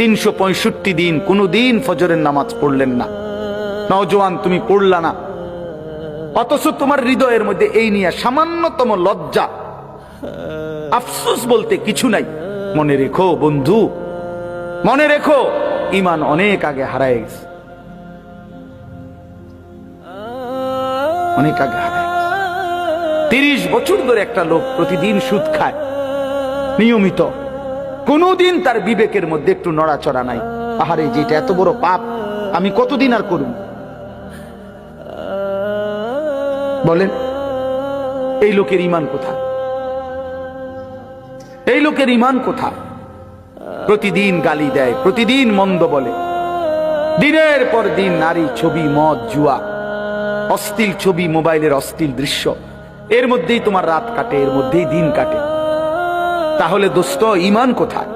তিনশো পঁয়ষট্টি দিন কোনো দিন ফজরের নামাজ পড়লেন না। নওজোয়ান, তুমি পড়লা না। অথচ তোমার হৃদয়ের মধ্যে এই নিয়ে সামান্যতম লজ্জা। আফসোস বলতে কিছু নাই। মনে রেখো বন্ধু, মনে রেখো ইমান অনেক আগে হারায় গেছে। অনেক আগে হারায় তিরিশ বছর ধরে একটা লোক প্রতিদিন সুদ খায়। নিয়মিত। কোনোদিন তার বিবেকের মধ্যে একটু নড়াচড়া নাই। আহারে যেটা এত বড় পাপ, আমি কতদিন আর করব বলেন, এই লোকের ইমান কোথায়? এই লোকের ইমান কোথায়? প্রতিদিন গালি দেয়, প্রতিদিন মন্দ বলে। দিনের পর দিন নারী ছবি, মদ, জুয়া অস্থিল ছবি, মোবাইলের অস্থিল দৃশ্য। এর মধ্যেই তোমার রাত কাটে, এর মধ্যেই দিন কাটে। তাহলে দোস্ত ইমান কোথায়?